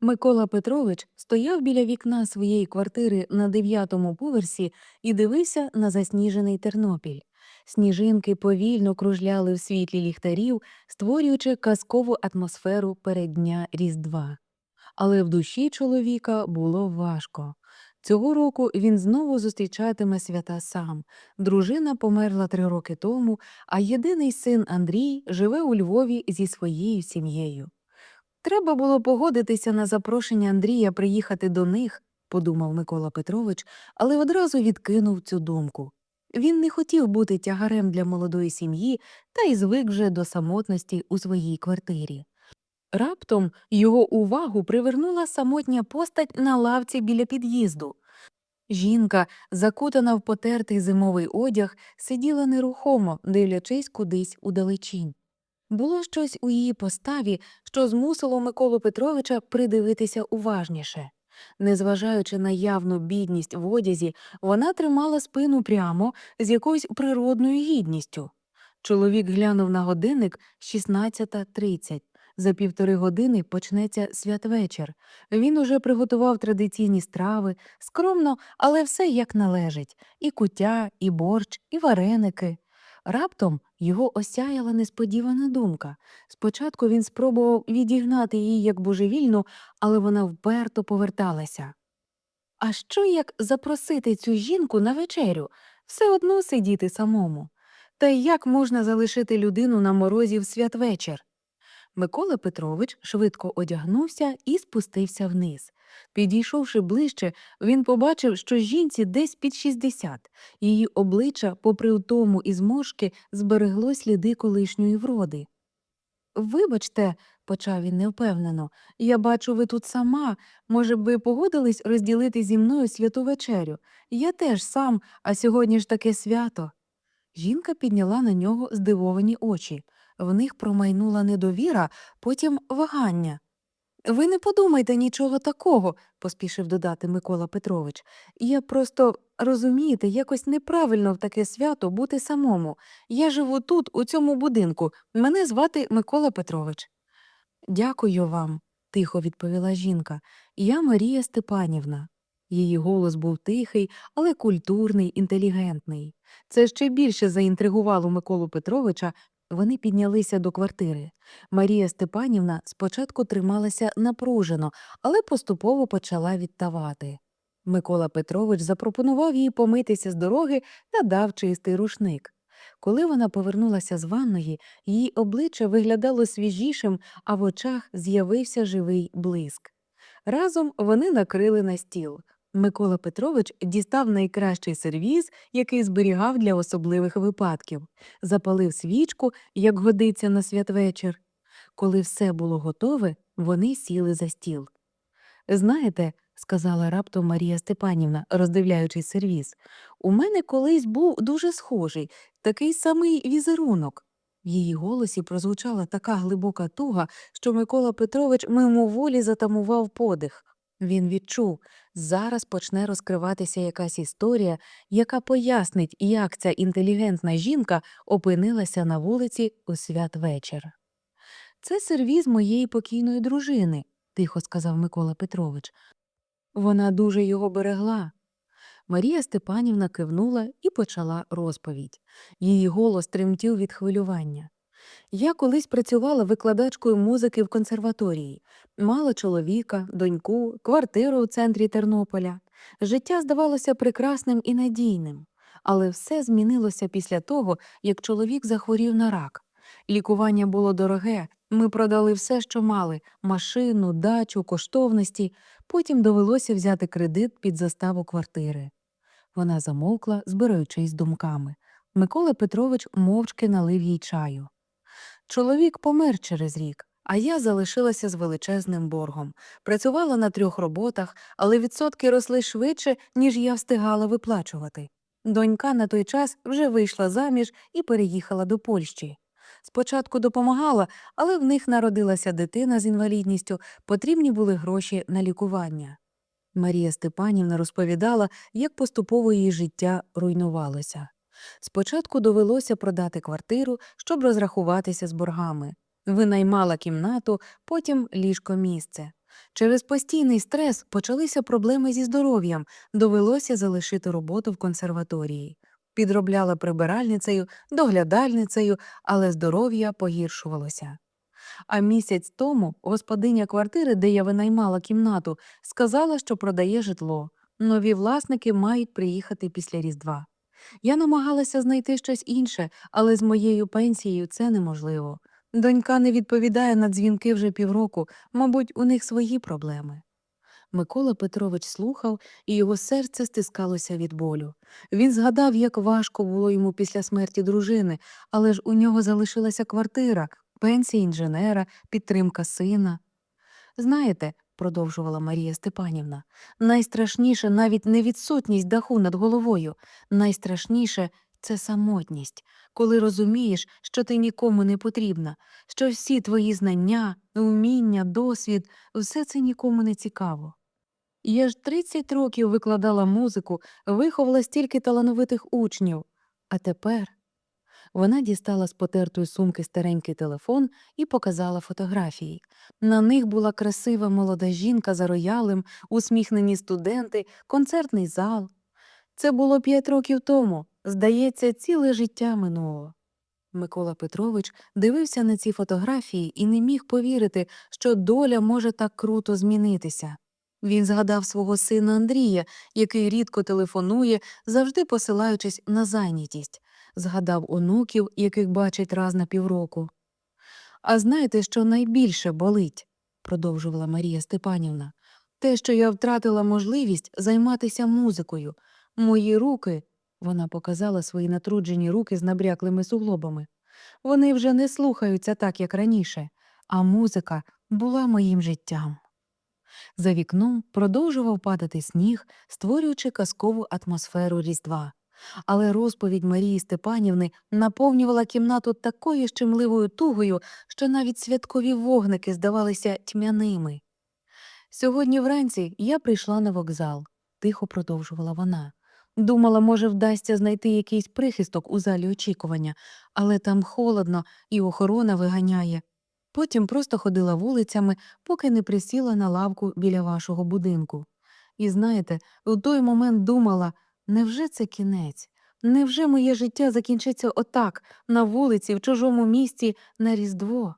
Микола Петрович стояв біля вікна своєї квартири на дев'ятому поверсі і дивився на засніжений Тернопіль. Сніжинки повільно кружляли в світлі ліхтарів, створюючи казкову атмосферу переддня Різдва. Але в душі чоловіка було важко. Цього року він знову зустрічатиме свята сам. Дружина померла три роки тому, а єдиний син Андрій живе у Львові зі своєю сім'єю. Треба було погодитися на запрошення Андрія приїхати до них, подумав Микола Петрович, але одразу відкинув цю думку. Він не хотів бути тягарем для молодої сім'ї та й звик вже до самотності у своїй квартирі. Раптом його увагу привернула самотня постать на лавці біля під'їзду. Жінка, закутана в потертий зимовий одяг, сиділа нерухомо, дивлячись кудись удалечінь. Було щось у її поставі, що змусило Миколу Петровича придивитися уважніше. Незважаючи на явну бідність в одязі, вона тримала спину прямо з якоюсь природною гідністю. Чоловік глянув на годинник 16.30. За півтори години почнеться святвечір. Він уже приготував традиційні страви, скромно, але все як належить і куття, і борщ, і вареники. Раптом його осяяла несподівана думка. Спочатку він спробував відігнати її як божевільну, але вона вперто поверталася. А що як запросити цю жінку на вечерю, все одно сидіти самому? Та як можна залишити людину на морозі в святвечір? Микола Петрович швидко одягнувся і спустився вниз. Підійшовши ближче, він побачив, що жінці десь під 60. Її обличчя, попри втому і зморшки, зберегло сліди колишньої вроди. Вибачте, почав він невпевнено, я бачу, ви тут сама. Може б, ви погодились розділити зі мною святу вечерю? Я теж сам, а сьогодні ж таке свято. Жінка підняла на нього здивовані очі. В них промайнула недовіра, потім вагання. Ви не подумайте нічого такого, поспішив додати Микола Петрович. Я просто, розумієте, якось неправильно в таке свято бути самому. Я живу тут, у цьому будинку. Мене звати Микола Петрович. Дякую вам, тихо відповіла жінка. Я Марія Степанівна. Її голос був тихий, але культурний, інтелігентний. Це ще більше заінтригувало Миколу Петровича. Вони піднялися до квартири. Марія Степанівна спочатку трималася напружено, але поступово почала відтавати. Микола Петрович запропонував їй помитися з дороги та дав чистий рушник. Коли вона повернулася з ванної, її обличчя виглядало свіжішим, а в очах з'явився живий блиск. Разом вони накрили на стіл. Микола Петрович дістав найкращий сервіз, який зберігав для особливих випадків, запалив свічку, як годиться на святвечір. Коли все було готове, вони сіли за стіл. Знаєте, сказала раптом Марія Степанівна, роздивляючись сервіз, у мене колись був дуже схожий, такий самий візерунок. В її голосі прозвучала така глибока туга, що Микола Петрович мимоволі затамував подих. Він відчув, зараз почне розкриватися якась історія, яка пояснить, як ця інтелігентна жінка опинилася на вулиці у святвечір. Це сервіз моєї покійної дружини, тихо сказав Микола Петрович. Вона дуже його берегла. Марія Степанівна кивнула і почала розповідь. Її голос тремтів від хвилювання. Я колись працювала викладачкою музики в консерваторії, мала чоловіка, доньку, квартиру у центрі Тернополя. Життя здавалося прекрасним і надійним, але все змінилося після того, як чоловік захворів на рак. Лікування було дороге, ми продали все, що мали машину, дачу, коштовності, потім довелося взяти кредит під заставу квартири. Вона замовкла, збираючись думками. Микола Петрович мовчки налив їй чаю. Чоловік помер через рік, а я залишилася з величезним боргом. Працювала на трьох роботах, але відсотки росли швидше, ніж я встигала виплачувати. Донька на той час вже вийшла заміж і переїхала до Польщі. Спочатку допомагала, але в них народилася дитина з інвалідністю, потрібні були гроші на лікування. Марія Степанівна розповідала, як поступово її життя руйнувалося. Спочатку довелося продати квартиру, щоб розрахуватися з боргами. Винаймала кімнату, потім ліжко місце. Через постійний стрес почалися проблеми зі здоров'ям, довелося залишити роботу в консерваторії. Підробляла прибиральницею, доглядальницею, але здоров'я погіршувалося. А місяць тому господиня квартири, де я винаймала кімнату, сказала, що продає житло. Нові власники мають приїхати після Різдва. Я намагалася знайти щось інше, але з моєю пенсією це неможливо. Донька не відповідає на дзвінки вже півроку, мабуть, у них свої проблеми. Микола Петрович слухав, і його серце стискалося від болю. Він згадав, як важко було йому після смерті дружини, але ж у нього залишилася квартира, пенсія інженера, підтримка сина. Знаєте, продовжувала Марія Степанівна, найстрашніше навіть не відсутність даху над головою, найстрашніше це самотність, коли розумієш, що ти нікому не потрібна, що всі твої знання, вміння, досвід, все це нікому не цікаво. Я ж 30 років викладала музику, виховала стільки талановитих учнів. А тепер вона дістала з потертої сумки старенький телефон і показала фотографії. На них була красива молода жінка за роялем, усміхнені студенти, концертний зал. Це було п'ять років тому. Здається, ціле життя минуло. Микола Петрович дивився на ці фотографії і не міг повірити, що доля може так круто змінитися. Він згадав свого сина Андрія, який рідко телефонує, завжди посилаючись на зайнятість, згадав онуків, яких бачить раз на півроку. А знаєте, що найбільше болить, продовжувала Марія Степанівна, те, що я втратила можливість займатися музикою. Мої руки, вона показала свої натруджені руки з набряклими суглобами. Вони вже не слухаються так, як раніше, а музика була моїм життям. За вікном продовжував падати сніг, створюючи казкову атмосферу Різдва. Але розповідь Марії Степанівни наповнювала кімнату такою щемливою тугою, що навіть святкові вогники здавалися тьмяними. Сьогодні вранці я прийшла на вокзал, тихо продовжувала вона. Думала, може, вдасться знайти якийсь прихисток у залі очікування, але там холодно і охорона виганяє. Потім просто ходила вулицями, поки не присіла на лавку біля вашого будинку. І знаєте, у той момент думала, невже це кінець? Невже моє життя закінчиться отак, на вулиці, в чужому місті, на Різдво?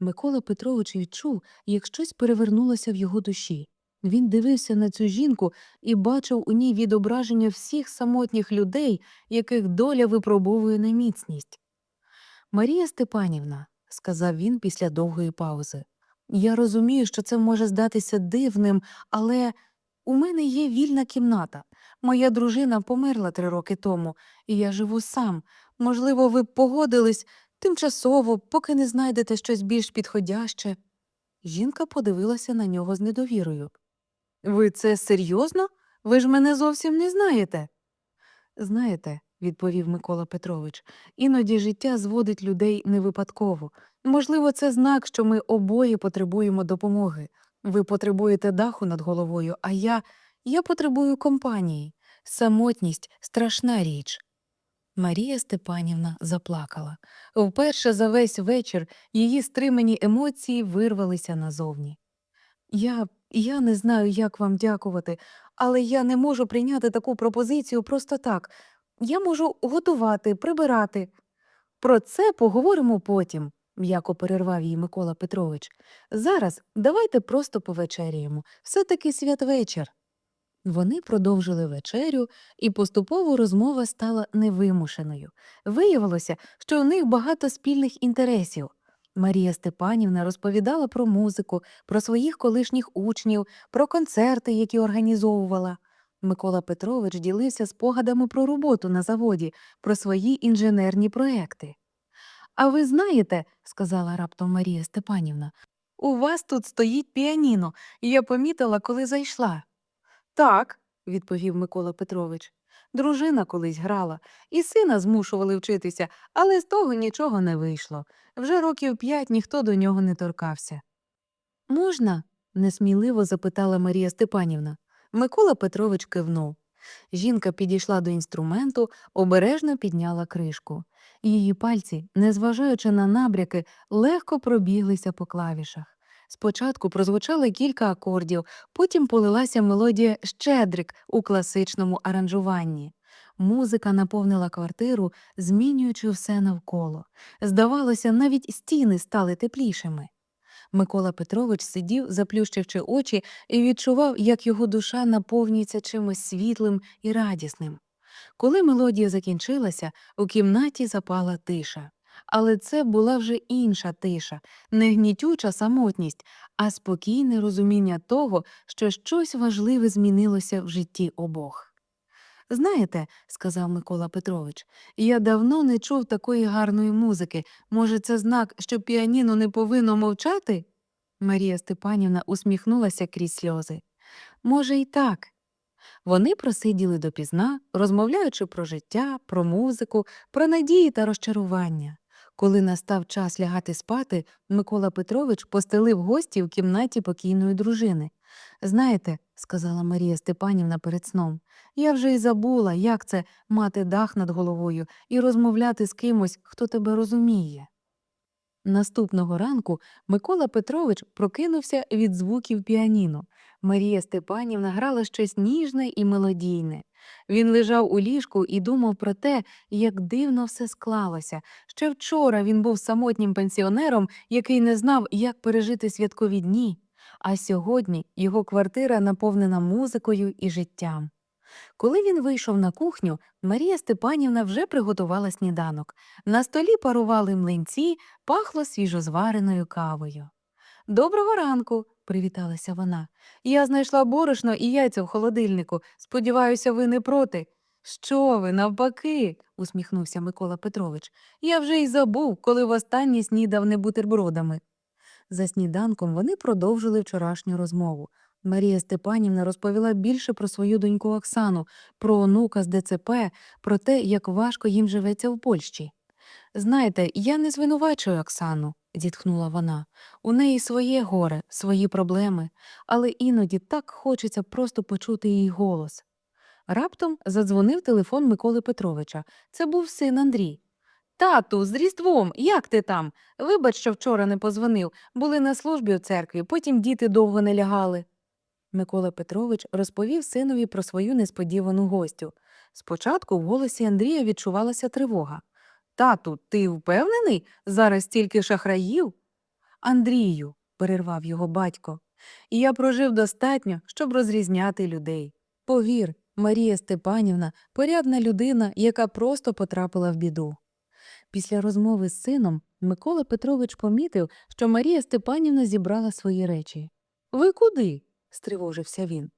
Микола Петрович відчув, як щось перевернулося в його душі. Він дивився на цю жінку і бачив у ній відображення всіх самотніх людей, яких доля випробовує на міцність. Марія Степанівна, сказав він після довгої паузи, я розумію, що це може здатися дивним, але у мене є вільна кімната. Моя дружина померла три роки тому, і я живу сам. Можливо, ви б погодились тимчасово, поки не знайдете щось більш підходяще. Жінка подивилася на нього з недовірою. Ви це серйозно? Ви ж мене зовсім не знаєте. Знаєте, відповів Микола Петрович, іноді життя зводить людей не випадково. Можливо, це знак, що ми обоє потребуємо допомоги. Ви потребуєте даху над головою, а я, я потребую компанії. Самотність страшна річ. Марія Степанівна заплакала. Вперше за весь вечір її стримані емоції вирвалися назовні. Я, я не знаю, як вам дякувати, але я не можу прийняти таку пропозицію просто так. Я можу готувати, прибирати. Про це поговоримо потім, м'яко перервав її Микола Петрович. Зараз давайте просто повечеряємо. Все таки святвечір. Вони продовжили вечерю, і поступово розмова стала невимушеною. Виявилося, що у них багато спільних інтересів. Марія Степанівна розповідала про музику, про своїх колишніх учнів, про концерти, які організовувала. Микола Петрович ділився спогадами про роботу на заводі, про свої інженерні проекти. А ви знаєте, сказала раптом Марія Степанівна, у вас тут стоїть піаніно, і я помітила, коли зайшла. Так, відповів Микола Петрович. Дружина колись грала, і сина змушували вчитися, але з того нічого не вийшло. Вже років п'ять ніхто до нього не торкався. Можна? несміливо запитала Марія Степанівна. Микола Петрович кивнув. Жінка підійшла до інструменту, обережно підняла кришку. Її пальці, незважаючи на набряки, легко пробіглися по клавішах. Спочатку прозвучало кілька акордів, потім полилася мелодія Щедрик у класичному аранжуванні. Музика наповнила квартиру, змінюючи все навколо. Здавалося, навіть стіни стали теплішими. Микола Петрович сидів, заплющивши очі, і відчував, як його душа наповнюється чимось світлим і радісним. Коли мелодія закінчилася, у кімнаті запала тиша. Але це була вже інша тиша, не гнітюча самотність, а спокійне розуміння того, що щось важливе змінилося в житті обох. Знаєте, сказав Микола Петрович, я давно не чув такої гарної музики. Може, це знак, що піаніно не повинно мовчати? Марія Степанівна усміхнулася крізь сльози. Може, і так. Вони просиділи допізна, розмовляючи про життя, про музику, про надії та розчарування. Коли настав час лягати спати, Микола Петрович постелив гості в кімнаті покійної дружини. Знаєте, сказала Марія Степанівна перед сном, я вже й забула, як це мати дах над головою і розмовляти з кимось, хто тебе розуміє. Наступного ранку Микола Петрович прокинувся від звуків піаніно. Марія Степанівна грала щось ніжне і мелодійне. Він лежав у ліжку і думав про те, як дивно все склалося. Ще вчора він був самотнім пенсіонером, який не знав, як пережити святкові дні, а сьогодні його квартира наповнена музикою і життям. Коли він вийшов на кухню, Марія Степанівна вже приготувала сніданок. На столі парували млинці, пахло свіжозвареною кавою. Доброго ранку, привіталася вона. Я знайшла борошно і яйця в холодильнику. Сподіваюся, ви не проти. Що ви, навпаки, усміхнувся Микола Петрович. Я вже й забув, коли востаннє снідав не бутербродами. За сніданком вони продовжили вчорашню розмову. Марія Степанівна розповіла більше про свою доньку Оксану, про онука з ДЦП, про те, як важко їм живеться в Польщі. Знаєте, я не звинувачую Оксану, зітхнула вона. У неї своє горе, свої проблеми, але іноді так хочеться просто почути її голос. Раптом задзвонив телефон Миколи Петровича. Це був син Андрій. Тату, з Різдвом, як ти там? Вибач, що вчора не позвонив. Були на службі у церкві, потім діти довго не лягали. Микола Петрович розповів синові про свою несподівану гостю. Спочатку в голосі Андрія відчувалася тривога. Тату, ти впевнений? Зараз стільки шахраїв? Андрію, перервав його батько, я прожив достатньо, щоб розрізняти людей. Повір, Марія Степанівна порядна людина, яка просто потрапила в біду. Після розмови з сином Микола Петрович помітив, що Марія Степанівна зібрала свої речі. Ви куди? стривожився він.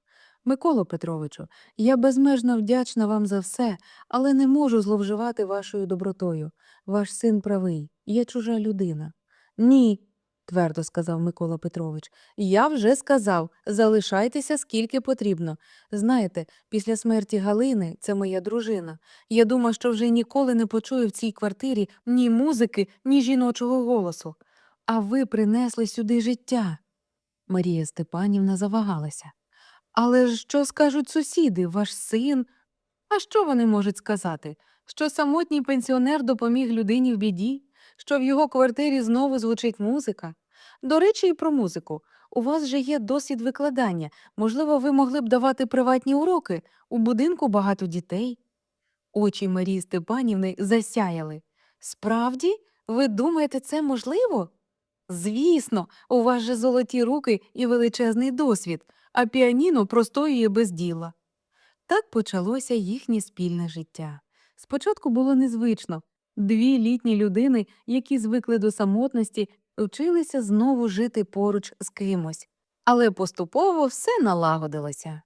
Миколо Петровичу, я безмежно вдячна вам за все, але не можу зловживати вашою добротою. Ваш син правий, я чужа людина. Ні, твердо сказав Микола Петрович. Я вже сказав залишайтеся скільки потрібно. Знаєте, після смерті Галини, це моя дружина. Я думав, що вже ніколи не почую в цій квартирі ні музики, ні жіночого голосу. А ви принесли сюди життя. Марія Степанівна завагалася. Але ж що скажуть сусіди, ваш син? А що вони можуть сказати? Що самотній пенсіонер допоміг людині в біді, що в його квартирі знову звучить музика? До речі, і про музику. У вас же є досвід викладання. Можливо, ви могли б давати приватні уроки. У будинку багато дітей. Очі Марії Степанівни засяяли. Справді, ви думаєте, це можливо? Звісно, у вас же золоті руки і величезний досвід, а піаніно простоює без діла. Так почалося їхнє спільне життя. Спочатку було незвично. Дві літні людини, які звикли до самотності, вчилися знову жити поруч з кимось. Але поступово все налагодилося.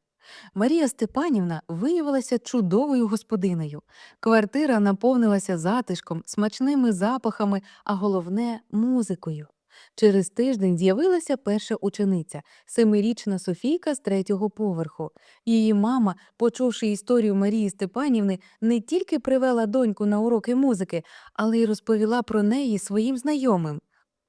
Марія Степанівна виявилася чудовою господинею. Квартира наповнилася затишком, смачними запахами, а головне музикою. Через тиждень з'явилася перша учениця, семирічна Софійка з третього поверху. Її мама, почувши історію Марії Степанівни, не тільки привела доньку на уроки музики, але й розповіла про неї своїм знайомим.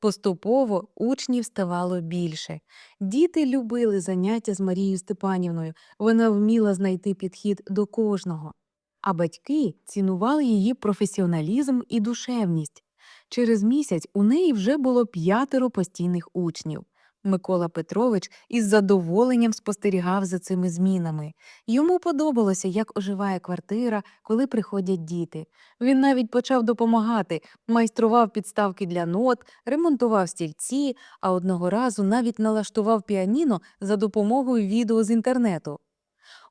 Поступово учнів ставало більше. Діти любили заняття з Марією Степанівною, вона вміла знайти підхід до кожного. А батьки цінували її професіоналізм і душевність. Через місяць у неї вже було п'ятеро постійних учнів. Микола Петрович із задоволенням спостерігав за цими змінами. Йому подобалося, як оживає квартира, коли приходять діти. Він навіть почав допомагати, майстрував підставки для нот, ремонтував стільці, а одного разу навіть налаштував піаніно за допомогою відео з інтернету.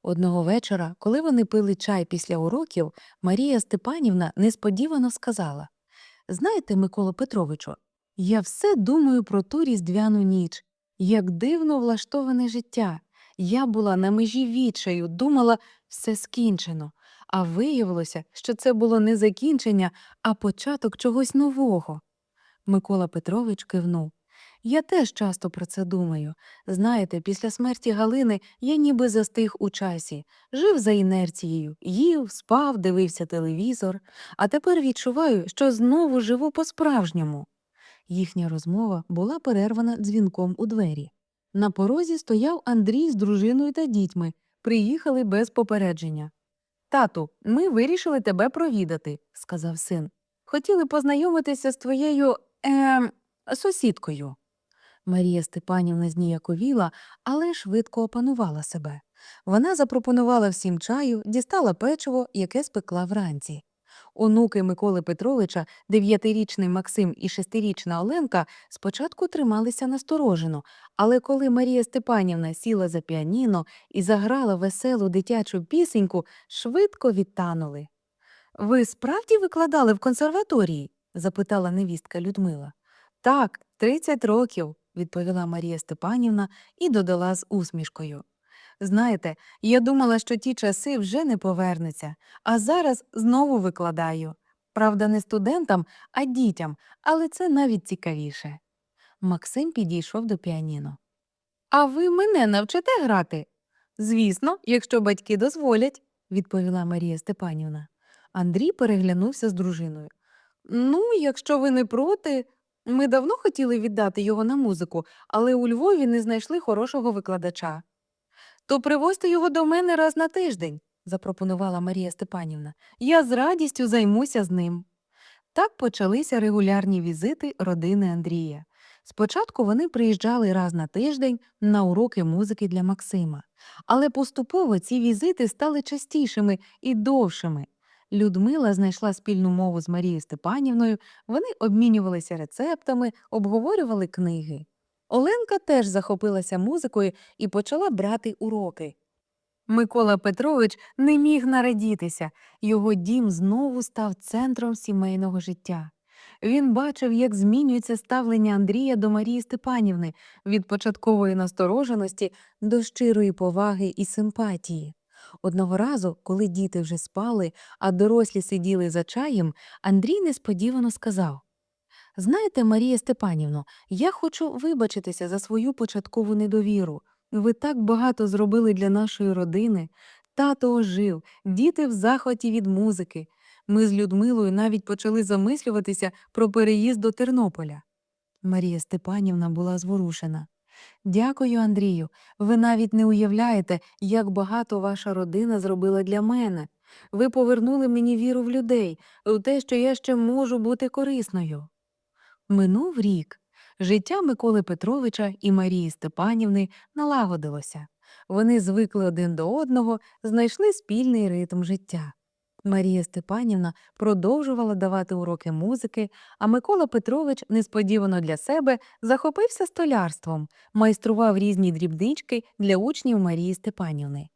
Одного вечора, коли вони пили чай після уроків, Марія Степанівна несподівано сказала Знаєте, Микола Петровичу, я все думаю про ту різдвяну ніч. Як дивно влаштоване життя. Я була на межі відчаю, думала, все скінчено. А виявилося, що це було не закінчення, а початок чогось нового. Микола Петрович кивнув. Я теж часто про це думаю. Знаєте, після смерті Галини я ніби застиг у часі, жив за інерцією, їв, спав, дивився телевізор, а тепер відчуваю, що знову живу по-справжньому. Їхня розмова була перервана дзвінком у двері. На порозі стояв Андрій з дружиною та дітьми. Приїхали без попередження. Тату, ми вирішили тебе провідати, сказав син. Хотіли познайомитися з твоєю е, сусідкою. Марія Степанівна зніяковіла, але швидко опанувала себе. Вона запропонувала всім чаю, дістала печиво, яке спекла вранці. Онуки Миколи Петровича, дев'ятирічний Максим і шестирічна Оленка, спочатку трималися насторожено, але коли Марія Степанівна сіла за піаніно і заграла веселу дитячу пісеньку, швидко відтанули. Ви справді викладали в консерваторії? запитала невістка Людмила. Так, 30 років, відповіла Марія Степанівна і додала з усмішкою. Знаєте, я думала, що ті часи вже не повернуться, а зараз знову викладаю. Правда, не студентам, а дітям, але це навіть цікавіше. Максим підійшов до піаніно. А ви мене навчите грати? Звісно, якщо батьки дозволять, відповіла Марія Степанівна. Андрій переглянувся з дружиною. Ну, якщо ви не проти, ми давно хотіли віддати його на музику, але у Львові не знайшли хорошого викладача. То привозьте його до мене раз на тиждень, запропонувала Марія Степанівна. Я з радістю займуся з ним. Так почалися регулярні візити родини Андрія. Спочатку вони приїжджали раз на тиждень на уроки музики для Максима, але поступово ці візити стали частішими і довшими. Людмила знайшла спільну мову з Марією Степанівною, вони обмінювалися рецептами, обговорювали книги. Оленка теж захопилася музикою і почала брати уроки. Микола Петрович не міг нарадітися, його дім знову став центром сімейного життя. Він бачив, як змінюється ставлення Андрія до Марії Степанівни від початкової настороженості до щирої поваги і симпатії. Одного разу, коли діти вже спали, а дорослі сиділи за чаєм, Андрій несподівано сказав Знаєте, Марія Степанівно, я хочу вибачитися за свою початкову недовіру. Ви так багато зробили для нашої родини. Тато ожив, діти в захваті від музики. Ми з Людмилою навіть почали замислюватися про переїзд до Тернополя. Марія Степанівна була зворушена. Дякую, Андрію. Ви навіть не уявляєте, як багато ваша родина зробила для мене. Ви повернули мені віру в людей, у те, що я ще можу бути корисною. Минув рік. Життя Миколи Петровича і Марії Степанівни налагодилося. Вони звикли один до одного, знайшли спільний ритм життя. Марія Степанівна продовжувала давати уроки музики, а Микола Петрович несподівано для себе захопився столярством, майстрував різні дрібнички для учнів Марії Степанівни.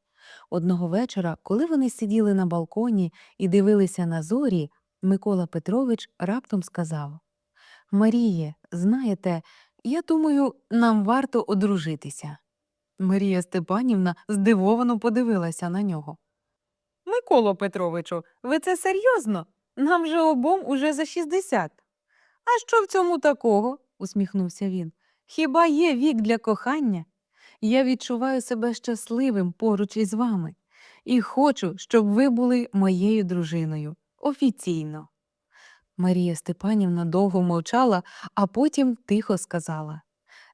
Одного вечора, коли вони сиділи на балконі і дивилися на зорі, Микола Петрович раптом сказав Маріє, знаєте, я думаю, нам варто одружитися. Марія Степанівна здивовано подивилася на нього. Миколо Петровичу, ви це серйозно? Нам же обом уже за 60. А що в цьому такого? усміхнувся він. Хіба є вік для кохання? Я відчуваю себе щасливим поруч із вами і хочу, щоб ви були моєю дружиною офіційно. Марія Степанівна довго мовчала, а потім тихо сказала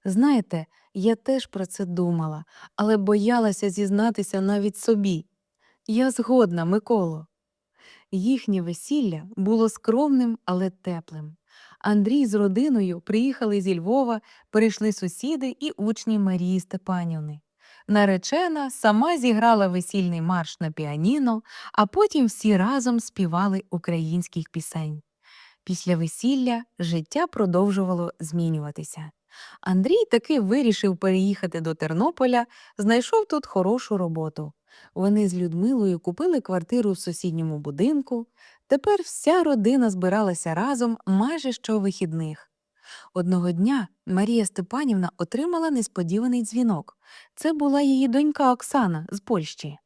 Знаєте, я теж про це думала, але боялася зізнатися навіть собі. Я згодна, Миколо. Їхнє весілля було скромним, але теплим. Андрій з родиною приїхали зі Львова, перейшли сусіди і учні Марії Степанівни. Наречена сама зіграла весільний марш на піаніно, а потім всі разом співали українських пісень. Після весілля життя продовжувало змінюватися. Андрій таки вирішив переїхати до Тернополя, знайшов тут хорошу роботу. Вони з Людмилою купили квартиру в сусідньому будинку. Тепер вся родина збиралася разом майже щовихідних. Одного дня Марія Степанівна отримала несподіваний дзвінок. Це була її донька Оксана з Польщі.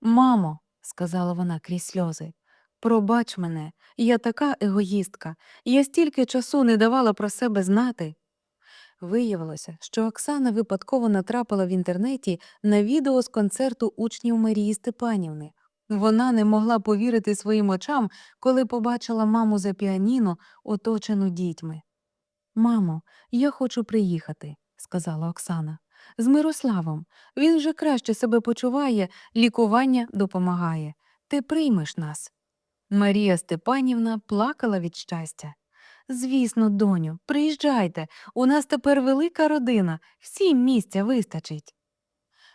Мамо, сказала вона крізь сльози, пробач мене, я така егоїстка, я стільки часу не давала про себе знати. Виявилося, що Оксана випадково натрапила в інтернеті на відео з концерту учнів Марії Степанівни. Вона не могла повірити своїм очам, коли побачила маму за піаніно, оточену дітьми. Мамо, я хочу приїхати, сказала Оксана. З Мирославом. Він вже краще себе почуває, лікування допомагає. Ти приймеш нас. Марія Степанівна плакала від щастя. Звісно, доню, приїжджайте. У нас тепер велика родина, всім місця вистачить.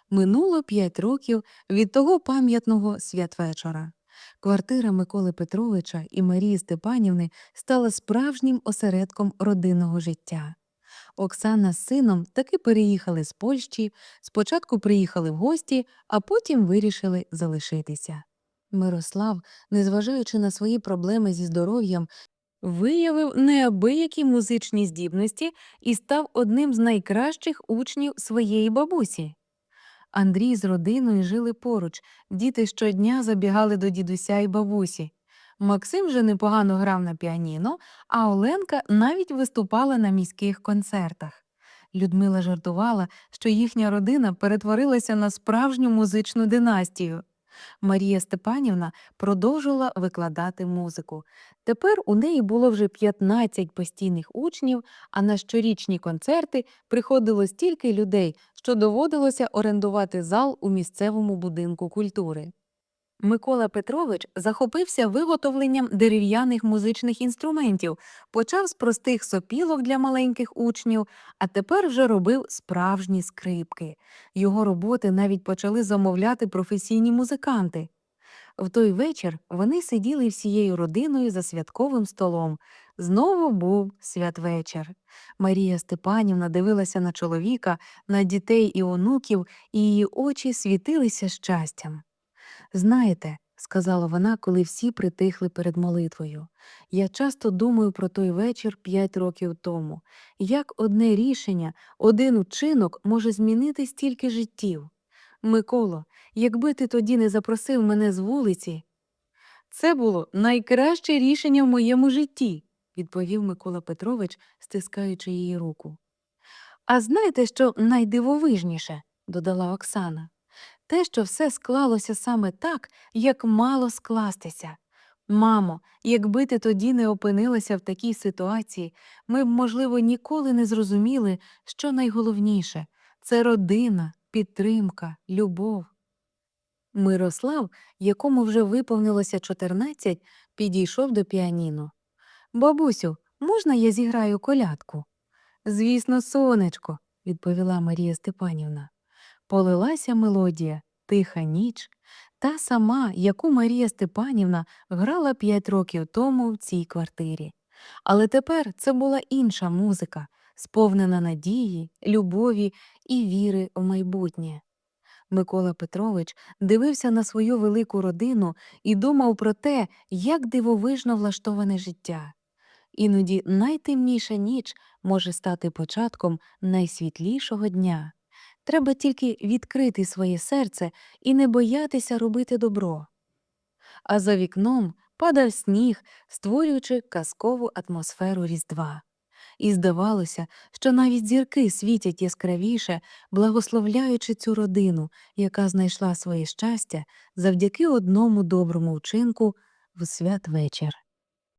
Минуло п'ять років від того пам'ятного святвечора. Квартира Миколи Петровича і Марії Степанівни стала справжнім осередком родинного життя. Оксана з сином таки переїхали з Польщі, спочатку приїхали в гості, а потім вирішили залишитися. Мирослав, незважаючи на свої проблеми зі здоров'ям, виявив неабиякі музичні здібності і став одним з найкращих учнів своєї бабусі. Андрій з родиною жили поруч, діти щодня забігали до дідуся і бабусі. Максим вже непогано грав на піаніно, а Оленка навіть виступала на міських концертах. Людмила жартувала, що їхня родина перетворилася на справжню музичну династію. Марія Степанівна продовжила викладати музику. Тепер у неї було вже 15 постійних учнів, а на щорічні концерти приходило стільки людей, що доводилося орендувати зал у місцевому будинку культури. Микола Петрович захопився виготовленням дерев'яних музичних інструментів, почав з простих сопілок для маленьких учнів, а тепер вже робив справжні скрипки. Його роботи навіть почали замовляти професійні музиканти. В той вечір вони сиділи всією родиною за святковим столом. Знову був святвечір. Марія Степанівна дивилася на чоловіка, на дітей і онуків, і її очі світилися щастям. Знаєте, сказала вона, коли всі притихли перед молитвою. Я часто думаю про той вечір п'ять років тому, як одне рішення, один учинок може змінити стільки життів. Миколо, якби ти тоді не запросив мене з вулиці. Це було найкраще рішення в моєму житті, відповів Микола Петрович, стискаючи її руку. А знаєте, що найдивовижніше, додала Оксана те, що все склалося саме так, як мало скластися. Мамо, якби ти тоді не опинилася в такій ситуації, ми б, можливо, ніколи не зрозуміли, що найголовніше це родина, підтримка, любов. Мирослав, якому вже виповнилося 14, підійшов до піаніно. Бабусю, можна я зіграю колядку? Звісно, сонечко, відповіла Марія Степанівна. Полилася мелодія, тиха ніч, та сама, яку Марія Степанівна грала п'ять років тому в цій квартирі. Але тепер це була інша музика, сповнена надії, любові і віри в майбутнє. Микола Петрович дивився на свою велику родину і думав про те, як дивовижно влаштоване життя. Іноді найтемніша ніч може стати початком найсвітлішого дня. Треба тільки відкрити своє серце і не боятися робити добро. А за вікном падав сніг, створюючи казкову атмосферу Різдва. І здавалося, що навіть зірки світять яскравіше, благословляючи цю родину, яка знайшла своє щастя завдяки одному доброму вчинку в святвечір.